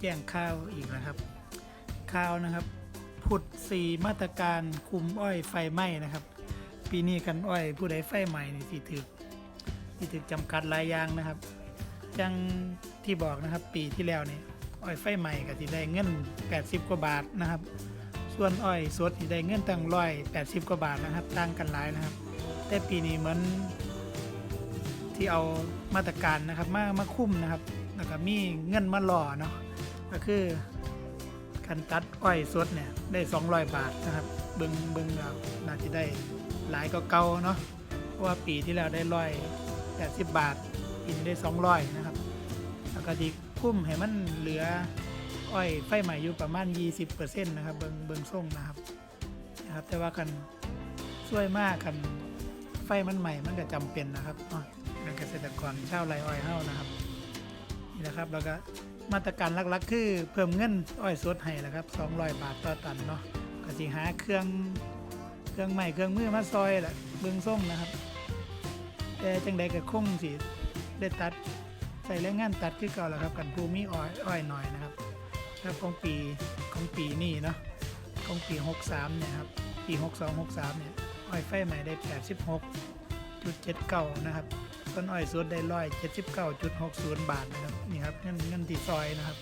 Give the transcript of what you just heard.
แจ้งข่าวอีกนะครับข่าวนะครับพุดสีมาตรการคุมอ้อยไฟไหม้นะครับ ปีนี้กันอ้อยผู้ใดไฟใหม่นี่สิถึกสิถึกจำกัดหลายอย่างนะครับจังที่บอกนะครับปีที่แล้วนี่อ้อยไฟใหม่ก็สิได้เงิน 80 กว่าบาทนะครับ ส่วนอ้อยสดสิได้เงินตั้งร้อย80กว่าบาทนะครับต่างกันหลายนะครับ แต่ปีนี้เหมือน ที่เอามาตรการนะครับมามาคุ้มนะครับแล้วก็มีเงินมาหล่อเนาะก็คือการตัดอ้อยสดเนี่ยได้ 200 บาทนะครับ เบิงเบิงเอาน่าจะได้หลายก็เก่าเนาะเพราะว่าปีที่แล้วได้ร้อยแปดสิบบาทปีนี้ได้ 200 นะครับแล้วก็ดีคุ้มให้มันเหลืออ้อยไฟใหม่อยู่ประมาณ 20%นะครับเบิงเบิงส่งนะครับนะครับ แต่ว่ากันช่วยมากกันไฟมันใหม่มันก็จำเป็นนะครับ เนาะเกษตรกรชาวไรอ้อยเฮ้านะครับนี่นะครับแล้วก็มาตรการหลักๆ คือเพิ่มเงินอ้อยสดให้แหละครับ200 บาทต่อตันเนาะก็สิหาเครื่องเครื่องใหม่เครื่องมือมาซอยแหละเบื้องส่งนะครับแต่จังใดก็คงสิได้ตัดใส่แรงงานตัดคือเก่าแหละครับกันภูมิอ้อยอ้อยหน่อยนะครับครับของปีของปีนี้เนาะของปี 63เนี่ยครับปี 62 63เนี่ยอ้อยไฟใหม่ได้ 86.79 นะครับ ต้นอ้อยสุดได้ร้อยเจ็ดสิบเก้าจุดหกศูนย์บาทนะครับนี่ครับเงินเงินที่ซอยนะครับ